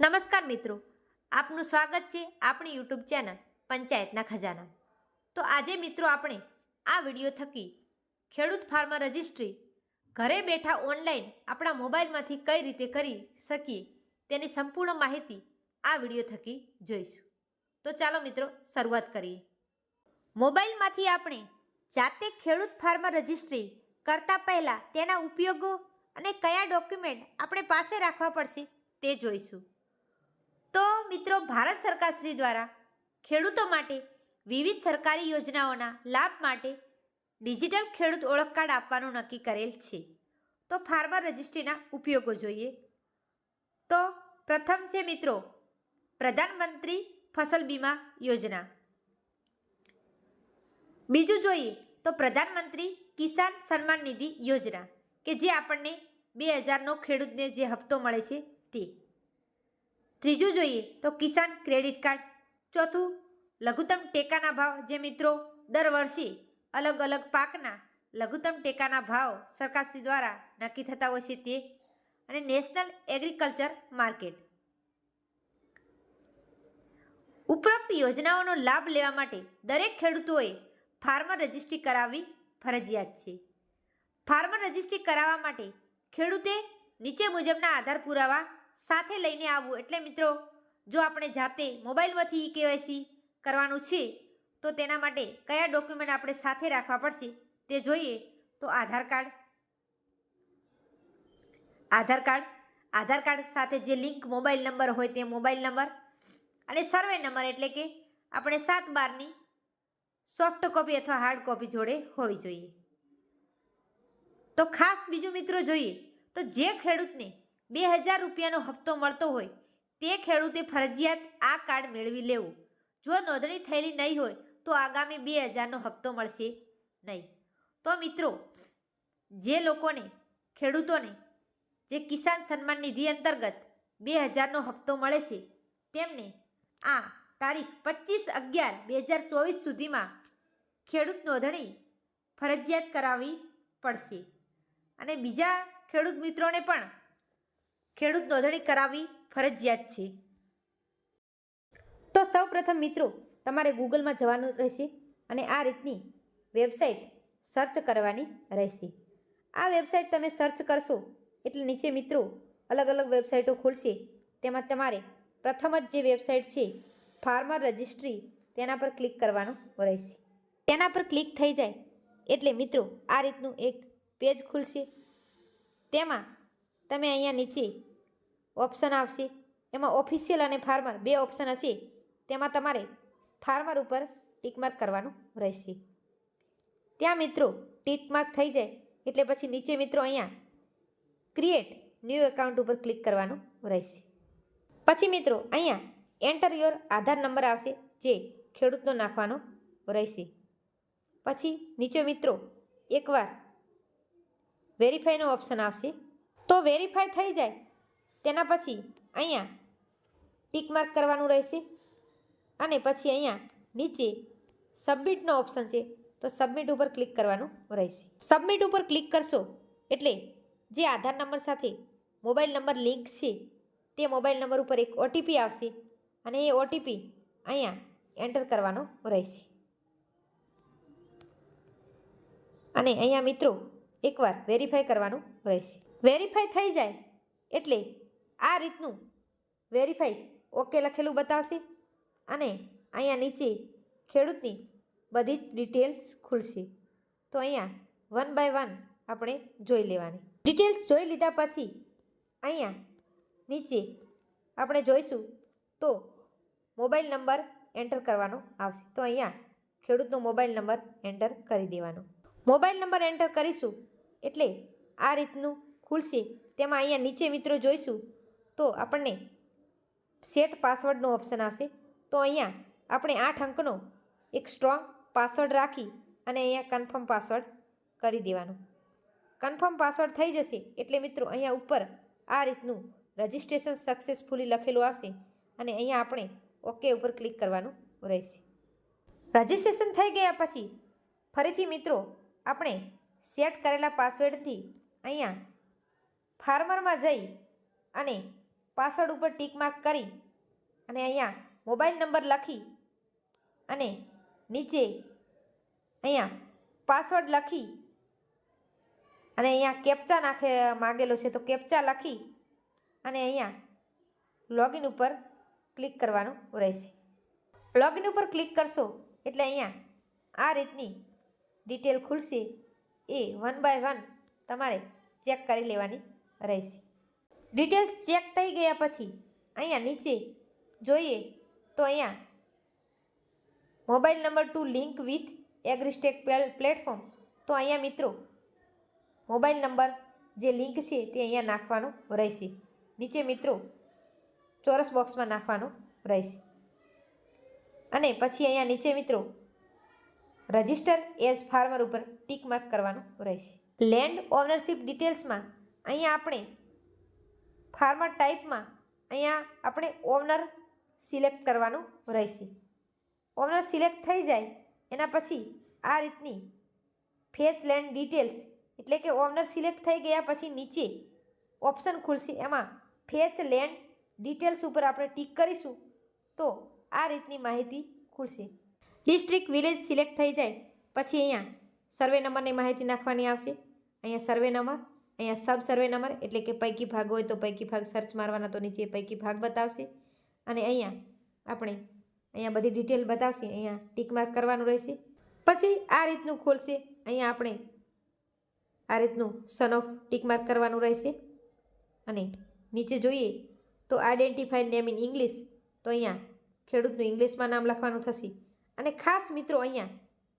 નમસ્કાર મિત્રો. આપનું સ્વાગત છે આપણી યુટ્યુબ ચેનલ પંચાયતના ખજાના. તો આજે મિત્રો આપણે આ વીડિયો થકી ખેડૂત ફાર્મર રજિસ્ટ્રી ઘરે બેઠા ઓનલાઈન આપણા મોબાઈલમાંથી કઈ રીતે કરી શકીએ તેની સંપૂર્ણ માહિતી આ વીડિયો થકી જોઈશું. તો ચાલો મિત્રો શરૂઆત કરીએ. મોબાઈલમાંથી આપણે જાતે ખેડૂત ફાર્મર રજિસ્ટ્રી કરતાં પહેલાં તેના ઉપયોગો અને કયા ડોક્યુમેન્ટ આપણે પાસે રાખવા પડશે તે જોઈશું. મિત્રો, ભારત સરકાર શ્રી દ્વારા ખેડૂતો માટે વિવિધ સરકારી યોજનાઓના લાભ માટે ડિજિટલ ખેડૂત ઓળખ કાર્ડ આપવાનું નક્કી કરેલ છે. તો ફાર્મર રજિસ્ટ્રીના ઉપયોગો જોઈએ. તો પ્રથમ છે મિત્રો, પ્રધાનમંત્રી ફસલ બીમા યોજના. બીજું જોઈએ તો પ્રધાનમંત્રી કિસાન સન્માન નિધિ યોજના, કે જે આપણને બે હજારનો ખેડૂતને જે હપ્તો મળે છે તે. ત્રીજું જોઈએ તો કિસાન ક્રેડિટ કાર્ડ. ચોથું, લઘુત્તમ ટેકાના ભાવ. જે મિત્રો દર વર્ષે અલગ અલગ પાકના લઘુત્તમ ટેકાના ભાવ સરકારશ્રી દ્વારા નક્કી થતા હોય છે તે. અને નેશનલ એગ્રીકલ્ચર માર્કેટ. ઉપરોક્ત યોજનાઓનો લાભ લેવા માટે દરેક ખેડૂતોએ ફાર્મર રજિસ્ટ્રી કરાવવી ફરજિયાત છે. ફાર્મર રજિસ્ટ્રી કરાવવા માટે ખેડૂતે નીચે મુજબના આધાર પુરાવા સાથે લઈને આવવું એટલે મિત્રો, જો આપણે જાતે મોબાઈલમાંથી ઈ કેવાયસી કરવાનું છે, તો તેના માટે કયા ડોક્યુમેન્ટ આપણે સાથે રાખવા પડશે તે જોઈએ. તો Aadhaar card Aadhaar card Aadhaar card સાથે જે લિંક મોબાઈલ નંબર હોય તે મોબાઈલ નંબર અને સર્વે નંબર એટલે કે આપણે સાત બારની સોફ્ટ કોપી અથવા હાર્ડ કોપી જોડે હોવી જોઈએ. તો ખાસ બીજું મિત્રો જોઈએ, તો જે ખેડૂતને બે હજાર રૂપિયાનો હપ્તો મળતો હોય તે ખેડૂતે ફરજિયાત આ કાર્ડ મેળવી લેવું. જો નોંધણી થયેલી નહીં હોય તો આગામી બે હજારનો હપ્તો મળશે નહીં. તો મિત્રો, જે લોકોને, ખેડૂતોને જે કિસાન સન્માન નિધિ અંતર્ગત બે હજારનો હપ્તો મળે છે, તેમને આ તારીખ પચીસ અગિયાર બે હજાર ચોવીસ સુધીમાં ખેડૂત નોંધણી ફરજિયાત કરાવવી પડશે. અને બીજા ખેડૂત મિત્રોને પણ ખેડૂત નોંધણી કરાવવી ફરજિયાત છે. તો સૌ પ્રથમ મિત્રો, તમારે ગૂગલમાં જવાનું રહેશે અને આ રીતની વેબસાઇટ સર્ચ કરવાની રહેશે. આ વેબસાઇટ તમે સર્ચ કરશો એટલે નીચે મિત્રો અલગ અલગ વેબસાઇટો ખુલશે. તેમાં તમારે પ્રથમ જ જે વેબસાઇટ છે, ફાર્મર રજિસ્ટ્રી, તેના પર ક્લિક કરવાનું રહેશે. તેના પર ક્લિક થઈ જાય એટલે મિત્રો આ રીતનું એક પેજ ખુલશે. તેમાં તમે અહીંયા નીચે ઓપ્શન આવશે. એમાં ઓફિશિયલ અને ફાર્મર બે ઓપ્શન હશે. તેમાં તમારે ફાર્મર ઉપર ટીકમાર્ક કરવાનું રહેશે. ત્યાં મિત્રો ટીકમાર્ક થઈ જાય એટલે પછી નીચે મિત્રો અહીંયા ક્રિએટ ન્યૂ એકાઉન્ટ ઉપર ક્લિક કરવાનું રહેશે. પછી મિત્રો અહીંયા એન્ટર યોર આધાર નંબર આવશે જે ખેડૂતનો નાખવાનો રહેશે. પછી નીચે મિત્રો એકવાર વેરીફાઈનો ઓપ્શન આવશે. તો વેરીફાઈ થઈ જાય તેના પછી અહીંયા ટીક માર્ક કરવાનું રહેશે અને પછી અહીંયા નીચે સબમિટનો ઓપ્શન છે, તો સબમિટ ઉપર ક્લિક કરવાનું રહેશે. સબમિટ ઉપર ક્લિક કરશો એટલે જે આધાર નંબર સાથે મોબાઈલ નંબર લિંક છે, તે મોબાઈલ નંબર ઉપર એક ઓટીપી આવશે અને એ ઓટીપી અહીંયા એન્ટર કરવાનો રહેશે. અને અહીંયા મિત્રો એકવાર વેરીફાઈ કરવાનું રહેશે. વેરીફાઈ થઈ જાય એટલે આ રીતનું વેરીફાઈ ઓકે લખેલું બતાવશે અને અહીંયા નીચે ખેડૂતની બધી જ ડિટેલ્સ ખુલશે. તો અહીંયા વન બાય વન આપણે જોઈ લેવાની. ડિટેલ્સ જોઈ લીધા પછી અહીંયા નીચે આપણે જોઈશું તો મોબાઈલ નંબર એન્ટર કરવાનો આવશે. તો અહીંયા ખેડૂતનો મોબાઈલ નંબર એન્ટર કરી દેવાનો. મોબાઈલ નંબર એન્ટર કરીશું એટલે આ રીતનું ખુલશે. તેમાં અહીંયા નીચે મિત્રો જોઈશું તો આપણને સેટ પાસવર્ડનો ઓપ્શન આવશે. તો અહીંયા આપણે આઠ અંકનો એક સ્ટ્રોંગ પાસવર્ડ રાખી અને અહીંયા કન્ફર્મ પાસવર્ડ કરી દેવાનું. કન્ફર્મ પાસવર્ડ થઈ જશે એટલે મિત્રો અહીંયા ઉપર આ રીતનું રજિસ્ટ્રેશન સક્સેસફુલી લખેલું આવશે અને અહીંયા આપણે ઓકે ઉપર ક્લિક કરવાનું રહેશે. રજિસ્ટ્રેશન થઈ ગયા પછી ફરીથી મિત્રો આપણે સેટ કરેલા પાસવર્ડથી અહીંયા ફાર્મરમાં જઈ અને પાસવર્ડ ઉપર ટીક માર્ક કરી અને અહીંયા મોબાઈલ નંબર લખી અને નીચે અહીંયા પાસવર્ડ લખી અને અહીંયા કેપ્ચા નાખે માગેલો છે તો કેપ્ચા લખી અને અહીંયા લોગિન ઉપર ક્લિક કરવાનું રહેશે. લોગિન ઉપર ક્લિક કરશો એટલે અહીંયા આ રીતની ડિટેલ ખુલશે. એ વન બાય વન તમારે ચેક કરી લેવાની રહેશે. ડિટેલ્સ ચેક થઈ ગયા પછી અહીંયા નીચે જોઈએ તો અહીંયા mobile number to link with Agristack platform. તો અહીંયા મિત્રો મોબાઈલ નંબર જે લિંક છે તે અહીંયા નાખવાનો રહેશે. નીચે મિત્રો ચોરસ બોક્સમાં નાખવાનો રહેશે. અને પછી અહીંયા નીચે મિત્રો રજિસ્ટર એઝ ફાર્મર ઉપર ટીક માર્ક કરવાનું રહેશે. લેન્ડ ઓનરશિપ ડિટેલ્સમાં અહીંયા આપણે ફાર્મર ટાઈપમાં અહીંયા આપણે ઓનર સિલેક્ટ કરવાનું રહેશે. ઓનર સિલેક્ટ થઈ જાય એના પછી આ રીતની ફેચ લેન્ડ ડિટેલ્સ એટલે કે ઓનર સિલેક્ટ થઈ ગયા પછી નીચે ઓપ્શન ખુલશે. એમાં ફેચ લેન્ડ ડિટેલ્સ ઉપર આપણે ટીક કરીશું તો આ રીતની માહિતી ખુલશે. ડિસ્ટ્રિક્ટ વિલેજ સિલેક્ટ થઈ જાય પછી અહીંયા સર્વે નંબરની માહિતી નાખવાની આવશે. અહીંયા સર્વે નંબર અહીંયા સબ સર્વે નંબર એટલે કે પૈકી ભાગ હોય તો પૈકી ભાગ સર્ચ મારવાના તો નીચે પૈકી ભાગ બતાવશે. અને અહીંયા આપણે અહીંયા બધી ડિટેલ બતાવશે. અહીંયા ટીક માર્ક કરવાનું રહેશે. પછી આ રીતનું ખોલશે. અહીંયા આપણે આ રીતનું સન ઓફ ટીક માર્ક કરવાનું રહેશે. અને નીચે જોઈએ તો આઈડેન્ટિફાઈડ નેમ ઇન ઇંગ્લિશ તો અહીંયા ખેડૂતનું ઇંગ્લિશમાં નામ લખવાનું થશે. અને ખાસ મિત્રો અહીંયા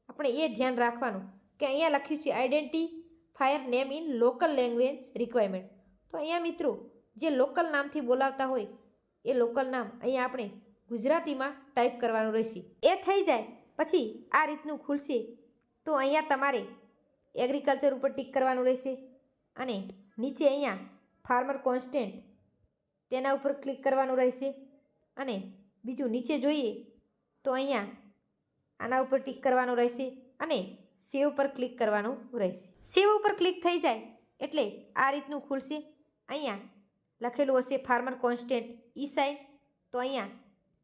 આપણે એ ધ્યાન રાખવાનું કે અહીંયા લખ્યું છે identifier name in local language requirement. તો અહીંયા મિત્રો, જે લોકલ નામથી બોલાવતા હોય, એ લોકલ નામ અહીંયા આપણે ગુજરાતીમાં ટાઈપ કરવાનું રહેશે. એ થઈ જાય, પછી આ રીતનું ખુલશે. તો અહીંયા તમારે એગ્રીકલ્ચર ઉપર ટીક કરવાનું રહેશે અને નીચે અહીંયા ફાર્મર કોન્સ્ટન્ટ, તેના ઉપર ક્લિક કરવાનું રહેશે. અને બીજું નીચે જોઈએ, તો અહીંયા આના ઉપર ટીક કરવાનું રહેશે. અને સેવ પર ક્લિક કરવાનું રહેશે. સેવ ઉપર ક્લિક થઈ જાય એટલે આ રીતનું ખુલશે. અહીંયા લખેલું હશે ફાર્મર કોન્સ્ટન્ટ ઈ સાઇન તો અહીંયા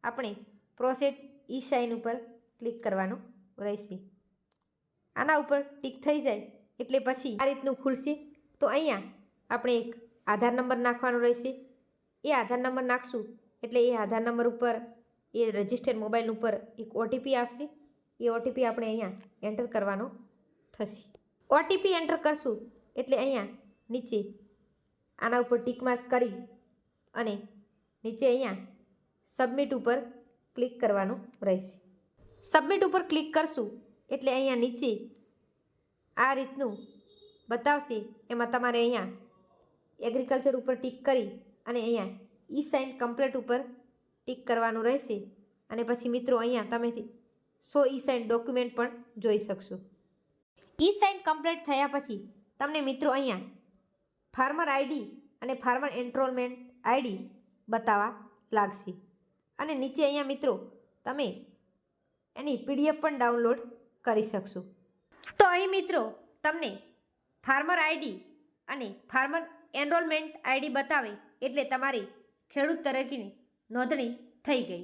આપણે પ્રોસેટ ઈ સાઇન ઉપર ક્લિક કરવાનું રહેશે. આના ઉપર ટીક થઈ જાય એટલે પછી આ રીતનું ખુલશે. તો અહીંયા આપણે એક આધાર નંબર નાખવાનો રહેશે. એ આધાર નંબર નાખશું એટલે એ આધાર નંબર ઉપર એ રજિસ્ટર્ડ મોબાઈલ ઉપર એક ઓટીપી આવશે. એ ઓટીપી આપણે અહીંયા એન્ટર કરવાનો થશે. ઓટીપી એન્ટર કરશું એટલે અહીંયા નીચે આના ઉપર ટીક માર્ક કરી અને નીચે અહીંયા સબમિટ ઉપર ક્લિક કરવાનું રહેશે. સબમિટ ઉપર ક્લિક કરશું એટલે અહીંયા નીચે આ રીતનું બતાવશે. એમાં તમારે અહીંયા એગ્રીકલ્ચર ઉપર ટીક કરી અને અહીંયા ઈ સાઇન કમ્પ્લેટ ઉપર ટીક કરવાનું રહેશે. અને પછી મિત્રો અહીંયા તમે સો ઈ સાઇન ડોક્યુમેન્ટ પણ જોઈ શકશો. ઈ સાઇન કમ્પ્લીટ થયા પછી તમને મિત્રો અહીંયા ફાર્મર આઈડી અને ફાર્મર એન્ટ્રોલમેન્ટ આઈડી બતાવવા લાગશે. અને નીચે અહીંયા મિત્રો તમે એની પીડીએફ પણ ડાઉનલોડ કરી શકશો. તો અહીં મિત્રો તમને ફાર્મર આઈડી અને ફાર્મર એનરોલમેન્ટ આઈડી બતાવે એટલે તમારી ખેડૂત તરીકેની નોંધણી થઈ ગઈ.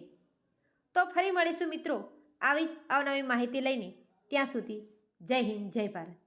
તો ફરી મળીશું મિત્રો. આવી જ અવનવી માહિતી લઈને ત્યાં સુધી જય હિન્દ જય ભારત.